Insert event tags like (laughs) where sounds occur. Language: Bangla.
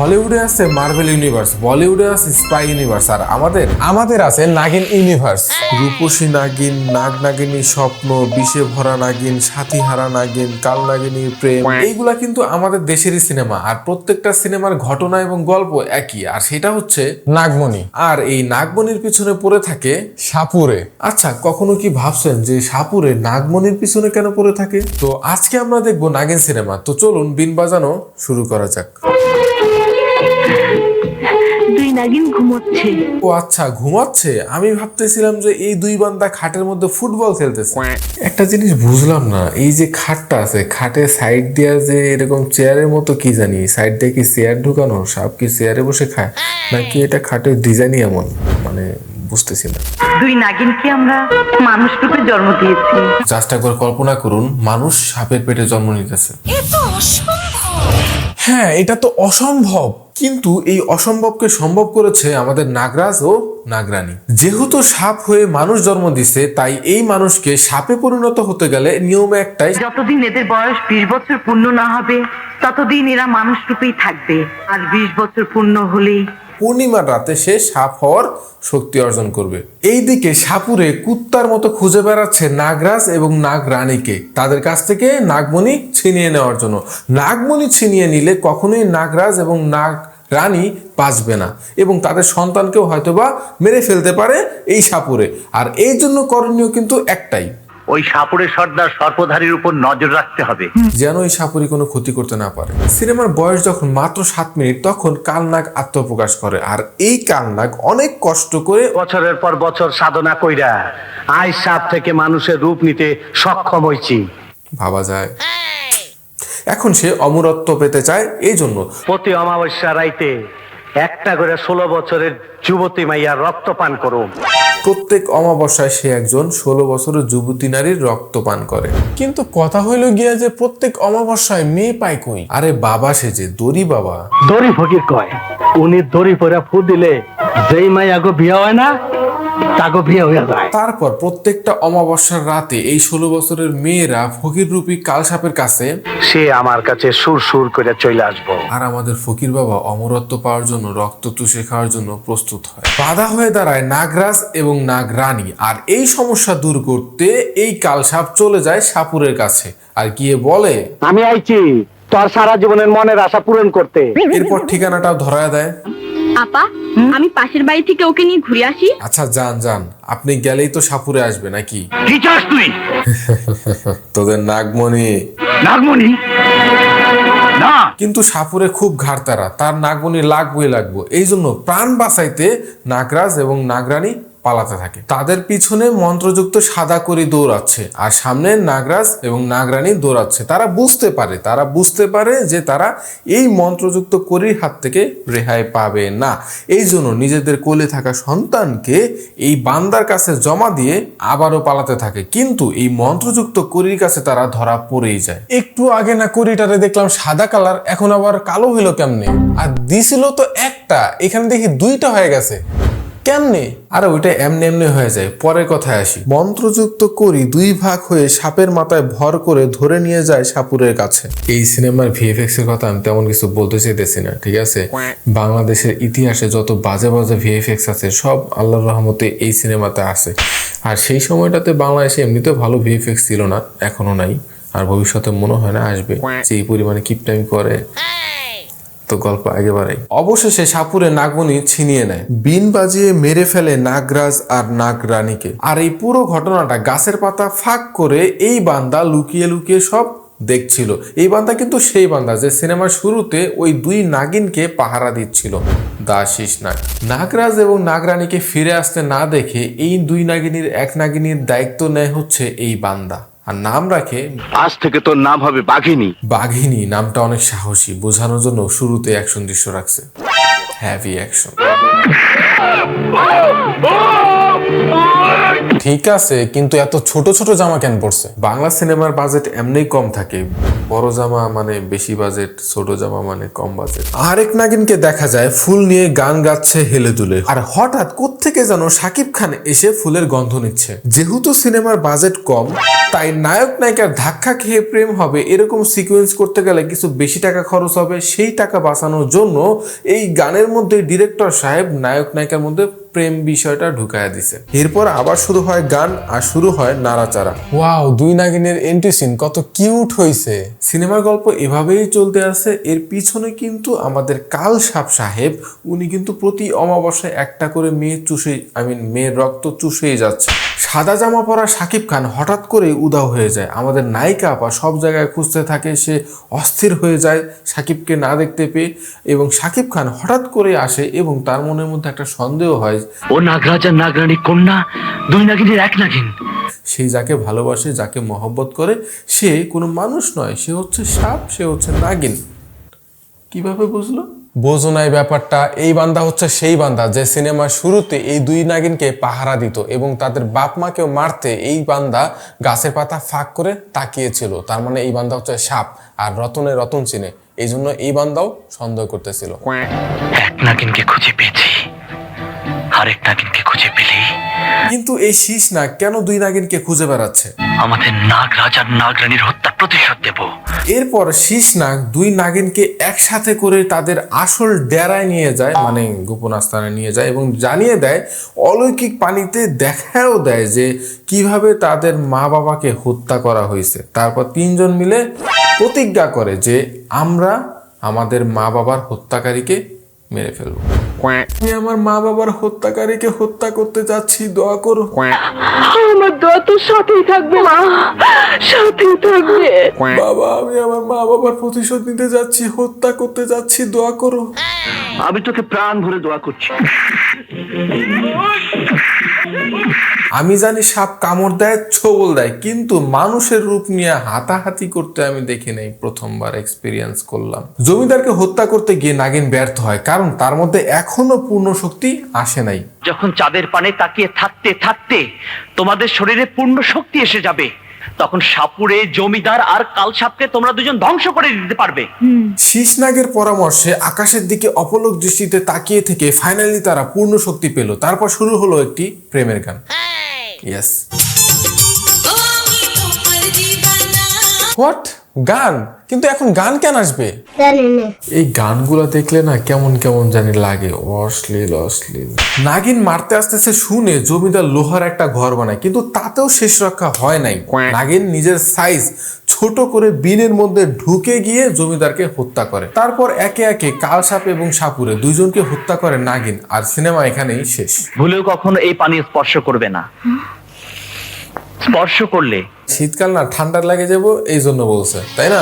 হলিউডে আছে মার্বেল ইউনিভার্স, বলিউডে আছে স্পাই ইউনিভার্স, আর আমাদের আমাদের আছে নাগিন ইউনিভার্স। রূপসী নাগিন নাগ নাগিনী স্বপ্ন বিষে ভরা নাগিন সাথী হারা নাগিন কাল নাগিনীর প্রেম, এইগুলা কিন্তু আমাদের দেশেরই সিনেমা, আর প্রত্যেকটা সিনেমার ঘটনা এবং গল্প একই, আর সেটা হচ্ছে নাগমণি। আর এই নাগমণির পিছনে পড়ে থাকে সাপুরে। আচ্ছা কখনো কি ভাবছেন যে সাপুরে নাগমণির পিছনে কেন পড়ে থাকে? তো আজকে আমরা দেখব নাগিন সিনেমা, তো চলুন বিন বাজানো শুরু করা যাক। নাগিন ঘুমোচ্ছে। ও আচ্ছা ঘুমাচ্ছে? আমি ভাবতেছিলাম যে এই দুই বান্দা খাটের মধ্যে ফুটবল খেলতেছে। একটা জিনিস বুঝলাম না এই যে খাটটা আছে খাটের সাইড দিয়া যে এরকম চেয়ারের মতো কি জানি সাইড দিয়ে কি চেয়ার ঢুকানো সাপ কি চেয়ারে বসে খায় নাকি এটা খাটের ডিজাইনই এমন? মানে বুঝতেছি না। দুই নাগিনকে আমরা মানুষ রূপে জন্ম দিয়েছি। জাস্ট একবার কল্পনা করুন মানুষ সাপের পেটে জন্ম নিতেছে। হ্যাঁ এটা তো অসম্ভব। কিন্তু এই অসম্ভবকে সম্ভব করেছে আমাদের নাগরাজ ও নাগরানী। যেহেতু সাপ হয়ে মানুষ জন্ম দিছে, তাই এই মানুষকে সাপে পরিণত হতে গেলে নিয়ম একটাই যতদিন এদের বয়স বিশ বছর পূর্ণ না হবে, ততদিন এরা মানুষ রূপেই থাকবে। আর বিশ বছর পূর্ণ হলেই পূর্ণিমার রাতে সে সাপ হওয়ার শক্তি অর্জন করবে। এইদিকে সাপুরে কুত্তার মতো খুঁজে বেড়াচ্ছে নাগরাজ এবং নাগরানীকে। তাদের কাছ থেকে নাগমণি ছিনিয়ে নেওয়ার জন্য। নাগমণি ছিনিয়ে নিলে কখনোই নাগরাজ এবং নাগ রানী বাঁচবে না এবং তাদের সন্তানকেও হয়তোবা মেরে ফেলতে পারে এই সাপুরে। আর এই জন্য করণীয় কিন্তু একটাই। ওই সাপুড়ে সর্দার সর্পধারীর উপর নজর রাখতে হবে। যেন এই সাপুরি কোনো ক্ষতি করতে না পারে। সিনেমার বয়স যখন মাত্র সাত মিনিট তখন কালনাগ আত্মপ্রকাশ করে। আর এই কালনাগ অনেক কষ্ট করে বছরের পর বছর সাধনা কইরা আই সাপ থেকে মানুষের রূপ নিতে সক্ষম হয়েছি ভাবা যায়। এখন সে অমরত্ব পেতে চায় এই জন্য। প্রতি অমাবস্যা রাইতে একটা করে ষোলো বছরের যুবতী মাইয়া রক্ত পান করুন প্রত্যেক অমাবস্যায় সে একজন ষোলো বছরের যুবতী নারীর রক্ত পান করে। কিন্তু কথা হইল গিয়া যে প্রত্যেক অমাবস্যায় মেয়ে পায় কই? আরে বাবা, সে যে দড়ি বাবা। দড়ি ফকির কয়? উনি দড়ি পরে ফু দিলে যেই মাই আগো বিয়া হয় না তাগো বিয়ে হয়ে যায়। তারপর প্রত্যেকটা অমাবস্যার রাতে এই ষোলো বছরের মেয়েরা ফকির রূপী কালসাপের কাছে সে আমার কাছে সুর সুর করে চলে আসব। আর আমাদের ফকির বাবা অমরত্ব পাওয়ার জন্য রক্ত চুষে খাওয়ার জন্য প্রস্তুত হয়। বাধা হয়ে দাঁড়ায় নাগরাজ এবং নাগরানী আর এই সমস্যা দূর করতে এই কালসাপ চলে যায় সাপুরের কাছে। আর গিয়ে বলে আমি আইছি তোর সারা জীবনের মনের আশা পূরণ করতে। এরপর ঠিকানাটাও ধরায় দেয়। আপা আমি পাশের বাড়ি থেকে ওকে নিয়ে ঘুরে আসি। আচ্ছা যান যান। আপনি গেলেই তো সাপুরে আসবে নাকি? কি চাস তুই? (laughs) তোদের নাগমণি। নাগমণি? না। কিন্তু সাপুরে খুব ঘাড়তারা তার নাগমণি লাগবই লাগবো। এই জন্য প্রাণ বাঁচাইতে নাগরাজ এবং নাগরানী পালাতে থাকে। তাদের পিছনে মন্ত্রযুক্ত সাদা করি দৌড়াচ্ছে আর সামনে নাগরাজ এবং নাগরানী দৌড়াচ্ছে। তারা বুঝতে পারে, তারা বুঝতে পারে যে তারা এই মন্ত্রযুক্ত করির হাত থেকে রেহাই পাবে না। এই জন্য নিজেদের কোলে থাকা সন্তানকে এই বান্দার কাছে জমা দিয়ে আবারও পালাতে থাকে। কিন্তু এই মন্ত্রযুক্ত করির কাছে তারা ধরা পড়েই যায়। একটু আগে না করিটারে দেখলাম সাদা কালার, এখন আবার কালো হইল কেমনে? আর দিছিল তো একটা, এখানে দেখি দুইটা হয়ে গেছে। কেমনে? আর ওইটা এমনি এমনি হয়ে যায়, পরের কথায় আসি। মন্ত্রযুক্ত করি দুই ভাগ হয়ে সাপের মাথায় ভর করে ধরে নিয়ে যায় সাপুরের কাছে। এই সিনেমার ভিএফএক্স এর কথা আমি তেমন কিছু বলতে চাইতেছি না, ঠিক আছে? বাংলাদেশের ইতিহাসে যত বাজে বাজে ভিএফএক্স আছে, সব আল্লাহর রহমতে এই সিনেমাতে আছে। আর সেই সময়টাতে বাংলাদেশে এমনিতে ভালো ভিএফএক্স ছিল না, এখনও নাই। আর ভবিষ্যতে মনে হয় না আসবে যে এই পরিমাণে কিপটামি করে। তো গল্প আগে বাড়াই অবশেষে সাপুরে নাগমণি ছিনিয়ে নেয়। বিন বাজিয়ে মেরে ফেলে নাগরাজ আর নাগরানীকে। আর এই পুরো ঘটনাটা গাছের পাতা ফাঁক করে এই বান্দা লুকিয়ে লুকিয়ে সব দেখছিল। এই বান্দা কিন্তু সেই বান্দা যে সিনেমার শুরুতে ওই দুই নাগিনকে পাহারা দিচ্ছিল। দাশিস নাগ। নাগরাজ এবং নাগরানীকে ফিরে আসতে না দেখে এই দুই নাগিনীর এক নাগিনীর দায়িত্ব নেয় হচ্ছে এই বান্দা। আর নাম রাখে আজ থেকে তোর নাম হবে বাঘিনী। বাঘিনী নামটা অনেক সাহসী বোঝানোর জন্য শুরুতে অ্যাকশন দৃশ্য রাখছে। হ্যাভি অ্যাকশন ঠিক আছে কিন্তু এত ছোট ছোট জামা কেন পড়ছে বাংলা সিনেমার বাজেট এমনি কম থাকে। বড় জামা মানে বেশি বাজেট ছোট জামা মানে কম বাজেট আরেক নাগিনকে দেখা যায় ফুল নিয়ে গান গাচ্ছে হেলে দুলে। আর হঠাৎ কোত্থেকে যেন সাকিব খান এসে ফুলের গন্ধ নিচ্ছে। যেহেতু সিনেমার বাজেট কম তাই নায়ক নায়িকার ধাক্কা খেয়ে প্রেম হবে এরকম সিকোয়েন্স করতে গেলে কিছু বেশি টাকা খরচ হবে সেই টাকা বাঁচানোর জন্য এই গানের মধ্যে ডিরেক্টর সাহেব নায়ক নায়িকার মধ্যে প্রেম বিষয়টা ঢুকায়া দিছে। এরপর আবার শুরু হয় গান আর শুরু হয় নাড়াচাড়া। ওয়াও দুই নাগিনের এন্ট্রি সিন কত কিউট হয়েছে সিনেমার গল্প এভাবেই চলতে আছে এর পিছনে কিন্তু আমাদের কাল সাপ সাহেব উনি কিন্তু প্রতি অমাবস্যায় একটা করে মেয়ে চুষে আই মিন মেয়ের রক্ত চুষেই যাচ্ছে। সাদা জামা পরা সাকিব খান হঠাৎ করে উদাও হয়ে যায়। আমাদের নায়িকা আপা সব জায়গায় খুঁজতে থাকে সে অস্থির হয়ে যায় সাকিবকে না দেখতে পেয়ে এবং সাকিব খান হঠাৎ করে আসে এবং তার মনের মধ্যে একটা সন্দেহ হয় ও নাগরাজ নাগরানী কন্যা দুই নাগিনের এক নাগিন। সেই যাকে ভালোবাসে যাকে মহব্বত করে সে কোনো মানুষ নয় সে হচ্ছে সাপ সে হচ্ছে নাগিন। কীভাবে বুঝলো? বোঝো ব্যাপারটা, এই বান্দা হচ্ছে সেই বান্দা যে সিনেমার শুরুতে এই দুই নাগিনকে পাহারা দিত এবং তাদের বাপ মাকেও মারতে এই বান্দা গাছের পাতা ফাঁক করে তাকিয়েছিল। তার মানে এই বান্দা হচ্ছে সাপ আর রতনে রতন চিনে। এই জন্য এই বান্দাও সন্দেহ করতেছিল। এক নাগিনকে খুঁজে পেয়েছি। আরেক নাগিনকে খুঁজে পেলে? কিন্তু এই শীষ না কেন দুই নাগিনকে খুঁজে বেড়াচ্ছে? আমাদের নাগরাজ আর নাগরানীর হত্যা প্রতিশোধ দেব। এরপর শীষ নাগ দুই নাগিনকে একসাথে করে তাদের আসল ডেরায় নিয়ে যায় মানে গোপন আস্থানে নিয়ে যায় এবং জানিয়ে দেয় অলৌকিক পানিতে দেখাও দেয় যে কীভাবে তাদের মা বাবাকে হত্যা করা হয়েছে। তারপর তিনজন মিলে প্রতিজ্ঞা করে যে আমরা আমাদের মা বাবার হত্যাকারীকে মেরে ফেলব। আমি আমার মা বাবার হত্যাকারীকে হত্যা করতে যাচ্ছি দোয়া করো আমার দোয়া তোর সাথেই থাকবে মা। সাথেই থাকবে। বাবা আমি আমার মা বাবার প্রতিশোধ নিতে যাচ্ছি হত্যা করতে যাচ্ছি দোয়া করো আমি তোকে প্রাণ ভরে দোয়া করছি। আমি জানি সাপ কামড় দেয় ছোবল দেয় কিন্তু মানুষের রূপ নিয়ে হাতাহাতি করতে আমি দেখি নাই প্রথমবার এক্সপিরিয়েন্স করলাম। জমিদারকে হত্যা করতে গিয়ে নাগিন ব্যর্থ হয় কারণ তার মধ্যে এখনও পূর্ণ শক্তি আসে নাই। যখন চাঁদের পানে তাকিয়ে থাকতে থাকতে তোমাদের শরীরে পূর্ণ শক্তি এসে যাবে তখন সাপুরে জমিদার আর কাল সাপকে তোমরা দুজন ধ্বংস করে দিতে পারবে। শীষনাগের পরামর্শে আকাশের দিকে অপলক দৃষ্টিতে তাকিয়ে থেকে ফাইনালি তারা পূর্ণ শক্তি পেল। তারপর শুরু হলো একটি প্রেমের গান। ইয়েস হোয়াট গান? কিন্তু এখন গান কেন আসবে? এই গানগুলো দেখলে না কেমন কেমন জানি লাগে। অশ্লীল অশ্লীল। নাগিন মারতে আসতেছে শুনে জমিদার লোহার একটা ঘর বানায় কিন্তু তাতেও শেষ রক্ষা হয় নাই। নাগিন নিজের সাইজ ছোট করে বিনের মধ্যে ঢুকে গিয়ে জমিদারকে হত্যা করে। তারপর একে একে কাল সাপ এবং সাপুরে দুইজনকে হত্যা করে নাগিন আর সিনেমা এখানেই শেষ। ভুলেও কখনো এই পানি স্পর্শ করবে না। স্পর্শ করলে। শীতকাল না ঠান্ডা লাগে যাব এই জন্য বলছে তাই না?